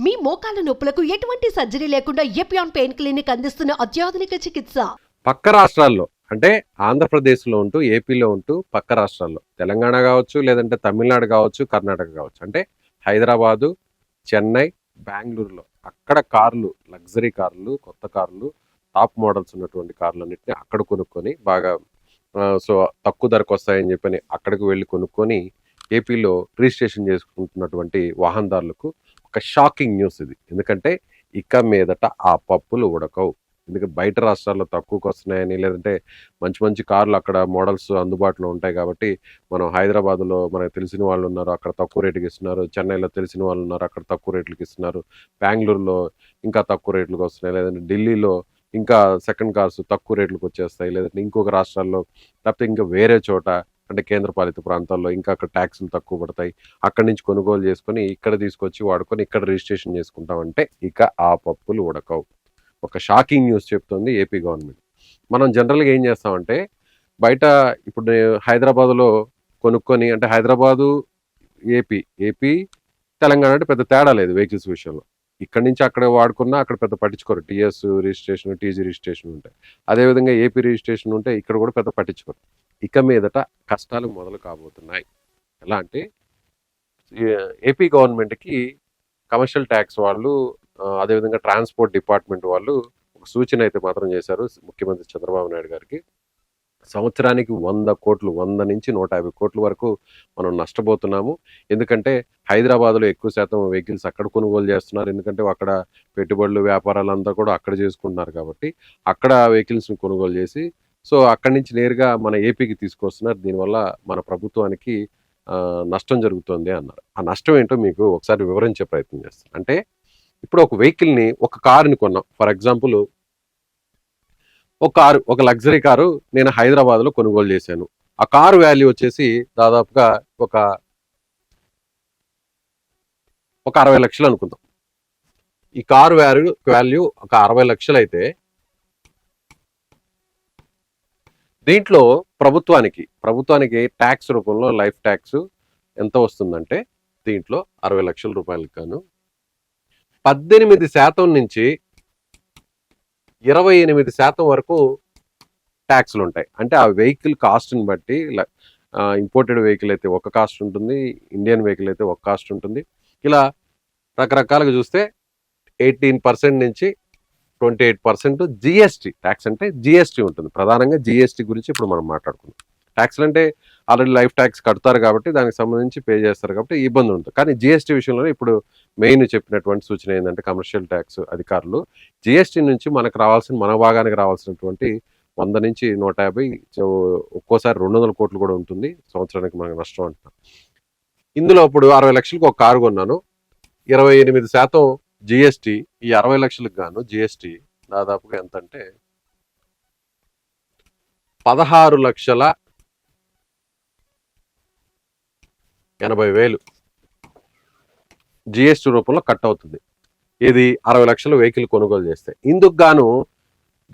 మీ మోకాల నొప్పులకు ఎటువంటి సర్జరీ లేకుండా ఎపియాన్ పెయిన్ క్లినిక్ అందిస్తున్న అత్యాధునిక చికిత్స? పక్క రాష్ట్రాల్లో అంటే ఆంధ్రప్రదేశ్లో ఉంటూ ఏపీలో ఉంటూ పక్క రాష్ట్రాల్లో తెలంగాణ కావచ్చు లేదంటే తమిళనాడు కావచ్చు కర్ణాటక కావచ్చు అంటే హైదరాబాదు చెన్నై బెంగళూరులో అక్కడ కార్లు లగ్జరీ కార్లు కొత్త కార్లు టాప్ మోడల్స్ ఉన్నటువంటి కార్లు అన్నింటినీ అక్కడ కొనుక్కొని బాగా సో తక్కువ ధరకు వస్తాయని చెప్పని అక్కడికి వెళ్ళి కొనుక్కొని ఏపీలో రిజిస్ట్రేషన్ చేసుకుంటున్నటువంటి వాహనదారులకు ఒక షాకింగ్ న్యూస్ ఇది. ఎందుకంటే ఇక మీదట ఆ పప్పులు ఉడకవు. ఎందుకంటే బయట రాష్ట్రాల్లో తక్కువకి వస్తున్నాయని లేదంటే మంచి మంచి కార్లు అక్కడ మోడల్స్ అందుబాటులో ఉంటాయి కాబట్టి మనం హైదరాబాద్లో మనకు తెలిసిన వాళ్ళు ఉన్నారు అక్కడ తక్కువ రేటుకి ఇస్తున్నారు. చెన్నైలో తెలిసిన వాళ్ళు ఉన్నారు అక్కడ తక్కువ రేట్లకి ఇస్తున్నారు. బెంగళూరులో ఇంకా తక్కువ రేట్లకు వస్తున్నాయి. లేదంటే ఢిల్లీలో ఇంకా సెకండ్ కార్స్ తక్కువ రేట్లకు వచ్చేస్తాయి. లేదంటే ఇంకొక రాష్ట్రాల్లో తప్పితే ఇంకా వేరే చోట అంటే కేంద్రపాలిత ప్రాంతాల్లో ఇంకా అక్కడ ట్యాక్సులు తక్కువ పడతాయి. అక్కడి నుంచి కొనుగోలు చేసుకొని ఇక్కడ తీసుకొచ్చి వాడుకొని ఇక్కడ రిజిస్ట్రేషన్ చేసుకుంటామంటే ఇక ఆ పప్పులు ఉడకవు. ఒక షాకింగ్ న్యూస్ చెప్తుంది ఏపీ గవర్నమెంట్. మనం జనరల్గా ఏం చేస్తామంటే బయట ఇప్పుడు హైదరాబాద్లో కొనుక్కొని అంటే హైదరాబాదు ఏపీ ఏపీ తెలంగాణ అంటే పెద్ద తేడా లేదు వెహికల్స్ విషయంలో. ఇక్కడ నుంచి అక్కడ వాడుకున్నా అక్కడ పెద్ద పట్టించుకోరు. టీఎస్ రిజిస్ట్రేషన్ టీజీ రిజిస్ట్రేషన్ ఉంటాయి. అదేవిధంగా ఏపీ రిజిస్ట్రేషన్ ఉంటే ఇక్కడ కూడా పెద్ద పట్టించుకోరు. ఇక మీదట కష్టాలు మొదలు కాబోతున్నాయి. ఎలా అంటే ఏపీ గవర్నమెంట్కి కమర్షియల్ ట్యాక్స్ వాళ్ళు అదేవిధంగా ట్రాన్స్పోర్ట్ డిపార్ట్మెంట్ వాళ్ళు ఒక సూచన అయితే మాత్రం చేశారు ముఖ్యమంత్రి చంద్రబాబు నాయుడు గారికి. సంవత్సరానికి వంద కోట్లు వంద నుంచి నూట యాభై కోట్ల వరకు మనం నష్టపోతున్నాము. ఎందుకంటే హైదరాబాద్లో ఎక్కువ శాతం వెహికల్స్ అక్కడ కొనుగోలు చేస్తున్నారు. ఎందుకంటే అక్కడ పెట్టుబడులు వ్యాపారాలు అంతా కూడా అక్కడ చేసుకుంటున్నారు కాబట్టి అక్కడ వెహికల్స్ని కొనుగోలు చేసి సో అక్కడి నుంచి నేరుగా మన ఏపీకి తీసుకొస్తున్నారు. దీనివల్ల మన ప్రభుత్వానికి నష్టం జరుగుతుంది అన్నారు. ఆ నష్టం ఏంటో మీకు ఒకసారి వివరించే ప్రయత్నం చేస్తాను. అంటే ఇప్పుడు ఒక వెహికల్ని ఒక కారుని కొన్నాం. ఫర్ ఎగ్జాంపుల్ ఒక కారు ఒక లగ్జరీ కారు నేను హైదరాబాద్లో కొనుగోలు చేశాను. ఆ కారు వాల్యూ వచ్చేసి దాదాపుగా ఒక ఒక అరవై లక్షలు అనుకుందాం. ఈ కారు వాల్యూ వాల్యూ ఒక అరవై లక్షలు అయితే దీంట్లో ప్రభుత్వానికి ప్రభుత్వానికి ట్యాక్స్ రూపంలో లైఫ్ ట్యాక్స్ ఎంత వస్తుందంటే దీంట్లో అరవై లక్షల రూపాయలకు గాను పద్దెనిమిది శాతం నుంచి ఇరవై ఎనిమిది శాతం వరకు ట్యాక్స్లు ఉంటాయి. అంటే ఆ వెహికల్ కాస్ట్ని బట్టి ఇంపోర్టెడ్ వెహికల్ అయితే ఒక కాస్ట్ ఉంటుంది ఇండియన్ వెహికల్ అయితే ఒక కాస్ట్ ఉంటుంది. ఇలా రకరకాలుగా చూస్తే ఎయిటీన్ పర్సెంట్ నుంచి twenty eight percent GST tax అంటే జిఎస్టీ ఉంటుంది. ప్రధానంగా జిఎస్టీ గురించి ఇప్పుడు మనం మాట్లాడుకుందాం. ట్యాక్స్లు అంటే ఆల్రెడీ లైఫ్ ట్యాక్స్ కడతారు కాబట్టి దానికి సంబంధించి పే చేస్తారు కాబట్టి ఇబ్బంది ఉంటుంది. కానీ జిఎస్టీ విషయంలో ఇప్పుడు మెయిన్ చెప్పినటువంటి సూచన ఏంటంటే కమర్షియల్ ట్యాక్స్ అధికారులు. జిఎస్టీ నుంచి మనకు రావాల్సిన మన భాగానికి రావాల్సినటువంటి వంద నుంచి నూట యాభై ఒక్కోసారి రెండు వందల కోట్లు కూడా ఉంటుంది. సంవత్సరానికి మనకు నష్టం అంటున్నాం ఇందులో ఇప్పుడు అరవై లక్షలకు ఒక కారు కొన్నాను. ఇరవై ఎనిమిది శాతం జిఎస్టి ఈ అరవై లక్షలకు గాను జిఎస్టి దాదాపుగా ఎంత అంటే పదహారు లక్షల ఎనభై వేలు జిఎస్టి రూపంలో కట్ అవుతుంది. ఇది అరవై లక్షల వెహికల్ కొనుగోలు చేస్తే. ఇందుకు గాను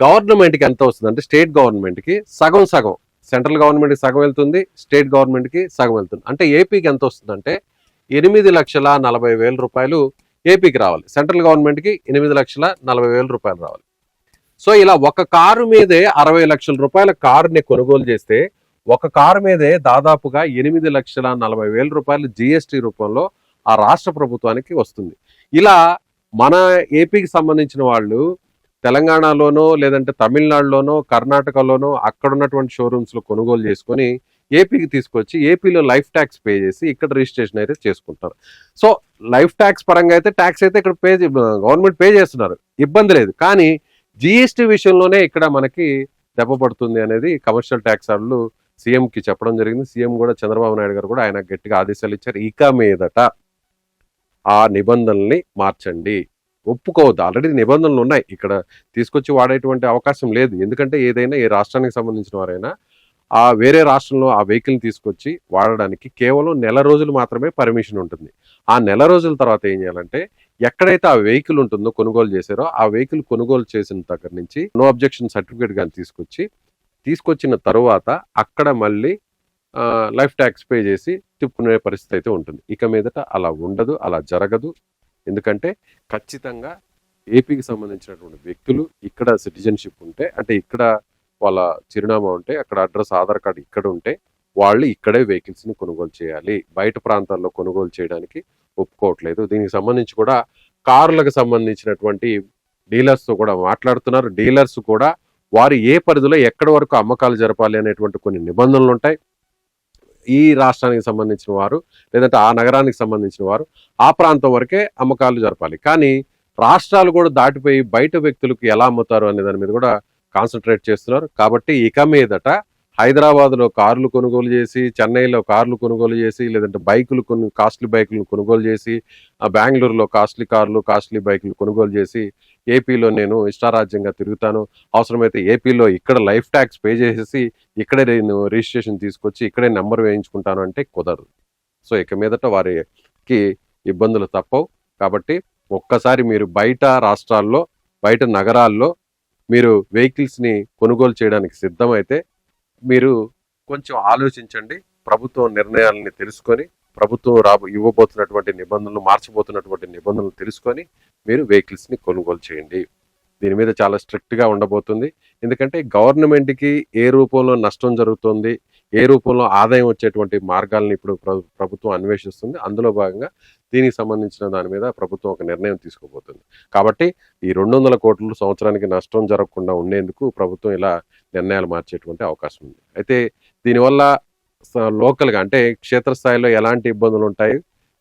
గవర్నమెంట్కి ఎంత వస్తుంది అంటే స్టేట్ గవర్నమెంట్కి సగం సగం సెంట్రల్ గవర్నమెంట్కి సగం వెళ్తుంది స్టేట్ గవర్నమెంట్కి సగం వెళ్తుంది. అంటే ఏపీకి ఎంత వస్తుందంటే ఎనిమిది లక్షల నలభై వేల రూపాయలు ఏపీకి రావాలి. సెంట్రల్ గవర్నమెంట్కి ఎనిమిది లక్షల నలభై వేల రూపాయలు రావాలి. సో ఇలా ఒక కారు మీదే అరవై లక్షల రూపాయల కారుని కొనుగోలు చేస్తే ఒక కారు మీదే దాదాపుగా ఎనిమిది లక్షల నలభై వేల రూపాయలు జిఎస్టీ రూపంలో ఆ రాష్ట్ర ప్రభుత్వానికి వస్తుంది. ఇలా మన ఏపీకి సంబంధించిన వాళ్ళు తెలంగాణలోనో లేదంటే తమిళనాడులోనో కర్ణాటకలోనో అక్కడ ఉన్నటువంటి షోరూమ్స్లో కొనుగోలు చేసుకొని ఏపీకి తీసుకొచ్చి ఏపీలో లైఫ్ ట్యాక్స్ పే చేసి ఇక్కడ రిజిస్ట్రేషన్ అయితే చేసుకుంటారు. సో లైఫ్ ట్యాక్స్ పరంగా అయితే ట్యాక్స్ అయితే ఇక్కడ పే గవర్నమెంట్ పే చేస్తున్నారు. ఇబ్బంది లేదు. కానీ జిఎస్టీ విషయంలోనే ఇక్కడ మనకి దెబ్బ పడుతుంది అనేది కమర్షియల్ ట్యాక్స్ వాళ్ళు సీఎంకి చెప్పడం జరిగింది. సీఎం కూడా చంద్రబాబు నాయుడు గారు కూడా ఆయన గట్టిగా ఆదేశాలు ఇచ్చారు. ఇక మీదట ఆ నిబంధనల్ని మార్చండి. ఒప్పుకోవద్దు. ఆల్రెడీ నిబంధనలు ఉన్నాయి. ఇక్కడ తీసుకొచ్చి వాడేటువంటి అవకాశం లేదు. ఎందుకంటే ఏదైనా ఏ రాష్ట్రానికి సంబంధించిన వారైనా ఆ వేరే రాష్ట్రంలో ఆ వెహికల్ని తీసుకొచ్చి వాడడానికి కేవలం నెల రోజులు మాత్రమే పర్మిషన్ ఉంటుంది. ఆ నెల రోజుల తర్వాత ఏం చేయాలంటే ఎక్కడైతే ఆ వెహికల్ ఉంటుందో కొనుగోలు చేశారో ఆ వెహికల్ కొనుగోలు చేసిన దగ్గర నుంచి నో అబ్జెక్షన్ సర్టిఫికేట్ కానీ తీసుకొచ్చి తీసుకొచ్చిన తరువాత అక్కడ మళ్ళీ లైఫ్ ట్యాక్స్ పే చేసి తిప్పుకునే పరిస్థితి అయితే ఉంటుంది. ఇక మీదట అలా ఉండదు అలా జరగదు. ఎందుకంటే ఖచ్చితంగా ఏపీకి సంబంధించినటువంటి వ్యక్తులు ఇక్కడ సిటిజన్షిప్ ఉంటే అంటే ఇక్కడ వాళ్ళ చిరునామా ఉంటే అక్కడ అడ్రస్ ఆధార్ కార్డు ఇక్కడ ఉంటే వాళ్ళు ఇక్కడే వెహికల్స్ని కొనుగోలు చేయాలి. బయట ప్రాంతాల్లో కొనుగోలు చేయడానికి ఒప్పుకోవట్లేదు. దీనికి సంబంధించి కూడా కార్లకు సంబంధించినటువంటి డీలర్స్తో కూడా మాట్లాడుతున్నారు. డీలర్స్ కూడా వారు ఏ పరిధిలో ఎక్కడి వరకు అమ్మకాలు జరపాలి అనేటువంటి కొన్ని నిబంధనలు ఉంటాయి. ఈ రాష్ట్రానికి సంబంధించిన వారు లేదంటే ఆ నగరానికి సంబంధించిన వారు ఆ ప్రాంతం వరకే అమ్మకాలు జరపాలి. కానీ రాష్ట్రాలు కూడా దాటిపోయి బయట వ్యక్తులకు ఎలా అమ్ముతారు అనే దాని మీద కూడా కాన్సన్ట్రేట్ చేస్తున్నారు. కాబట్టి ఇక మీదట హైదరాబాద్లో కార్లు కొనుగోలు చేసి చెన్నైలో కార్లు కొనుగోలు చేసి లేదంటే బైకులు కొను కాస్ట్లీ బైకులు కొనుగోలు చేసి ఆ బెంగళూరులో కాస్ట్లీ కార్లు కాస్ట్లీ బైకులు కొనుగోలు చేసి ఏపీలో నేను ఇష్టారాజ్యంగా తిరుగుతాను. అవసరమైతే ఏపీలో ఇక్కడ లైఫ్ ట్యాక్స్ పే చేసేసి ఇక్కడే నేను రిజిస్ట్రేషన్ తీసుకొచ్చి ఇక్కడే నెంబర్ వేయించుకుంటాను అంటే కుదరదు. సో ఇక మీదట వారికి ఇబ్బందులు తప్పవు. కాబట్టి ఒక్కసారి మీరు బయట రాష్ట్రాల్లో బయట నగరాల్లో మీరు వెహికల్స్ని కొనుగోలు చేయడానికి సిద్ధమైతే మీరు కొంచెం ఆలోచించండి. ప్రభుత్వం నిర్ణయాలని తెలుసుకొని ప్రభుత్వం రాబో ఇవ్వబోతున్నటువంటి నిబంధనలు మార్చబోతున్నటువంటి నిబంధనలు తెలుసుకొని మీరు వెహికల్స్ని కొనుగోలు చేయండి. దీని మీద చాలా స్ట్రిక్ట్గా ఉండబోతుంది. ఎందుకంటే గవర్నమెంట్కి ఏ రూపంలో నష్టం జరుగుతుంది ఏ రూపంలో ఆదాయం వచ్చేటువంటి మార్గాలను ఇప్పుడు ప్రభుత్వం అన్వేషిస్తుంది. అందులో భాగంగా దీనికి సంబంధించిన దాని మీద ప్రభుత్వం ఒక నిర్ణయం తీసుకోబోతుంది. కాబట్టి ఈ రెండు వందల కోట్ల సంవత్సరానికి నష్టం జరగకుండా ఉండేందుకు ప్రభుత్వం ఇలా నిర్ణయాలు మార్చేటువంటి అవకాశం ఉంది. అయితే దీనివల్ల లోకల్గా అంటే క్షేత్రస్థాయిలో ఎలాంటి ఇబ్బందులు ఉంటాయి?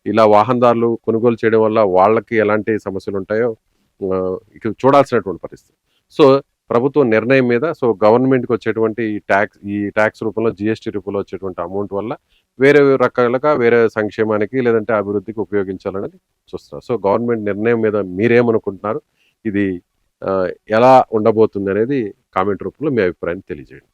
ఇలా వాహనదారులు కొనుగోలు చేయడం వల్ల వాళ్ళకి ఎలాంటి సమస్యలు ఉంటాయో ఆ, చూడాల్సినటువంటి పరిస్థితి. సో ప్రభుత్వం నిర్ణయం మీద సో గవర్నమెంట్కి వచ్చేటువంటి ఈ ట్యాక్స్ ఈ ట్యాక్స్ రూపంలో జిఎస్టీ రూపంలో వచ్చేటువంటి అమౌంట్ వల్ల వేరే రకాలుగా వేరే సంక్షేమానికి లేదంటే అభివృద్ధికి ఉపయోగించాలని చూస్తున్నారు సో గవర్నమెంట్ నిర్ణయం మీద మీరేమనుకుంటున్నారు? ఇది ఎలా ఉండబోతుంది అనేది కామెంట్ రూపంలో మీ అభిప్రాయాన్ని తెలియజేయండి.